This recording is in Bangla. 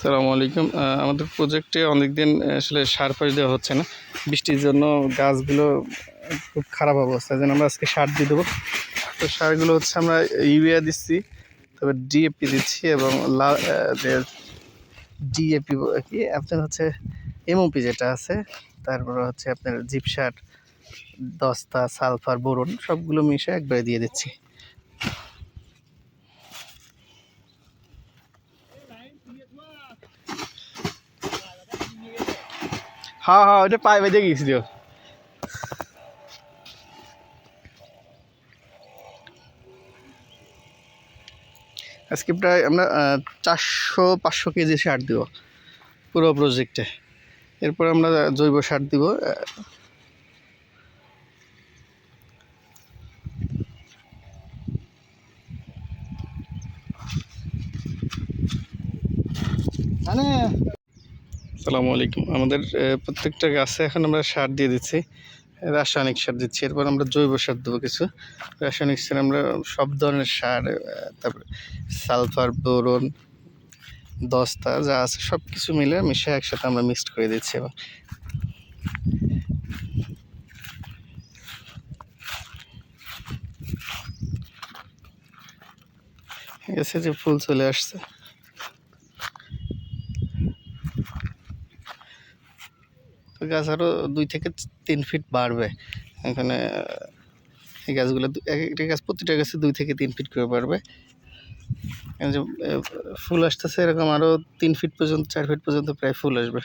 সালামু আলাইকুম। আমাদের প্রজেক্টে অনেকদিন আসলে সার পাশ দেওয়া হচ্ছে না। বৃষ্টির জন্য গাছগুলো খুব খারাপ অবস্থা। যেন আমরা আজকে সার দিয়ে দেবো। তো সারগুলো হচ্ছে আমরা ইউরিয়া দিচ্ছি তবে ডিএপি দিচ্ছি এবং লা ডিএপি কি? আপনার হচ্ছে এমওপি যেটা আছে, তারপরে হচ্ছে আপনার জিপসার, দস্তা, সালফার, বোরন সবগুলো মিশে একবারে দিয়ে দিচ্ছি। হ্যাঁ হ্যাঁ ওটা পায়ে বেঁধে গিয়েছিল। আজকে প্রায় আমরা চারশো পাঁচশো কেজি সার দিব পুরো প্রজেক্টে এরপর আমরা জৈব সার দিব আহ, সালামু আলাইকুম। আমাদের প্রত্যেকটা গাছে এখন আমরা সার দিয়ে দিচ্ছি, রাসায়নিক সার দিচ্ছি। এরপর আমরা জৈব সার দেবো কিছু। রাসায়নিক সার আমরা সব ধরনের সার তারপর সালফার, বোরন, দস্তা যা আছে সব কিছু মিলে মিশে একসাথে আমরা মিক্সড করে দিচ্ছি ঠিক আছে, যে ফুল চলে আসছে। গাছ আরও দুই থেকে তিন ফিট বাড়বে। এখানে, এই গাছগুলো এক একটা গাছ, প্রতিটা গাছে দুই থেকে তিন ফিট করে বাড়বে। ফুল আসতেছে এরকম আরও তিন ফিট পর্যন্ত, চার ফিট পর্যন্ত প্রায় ফুল আসবে।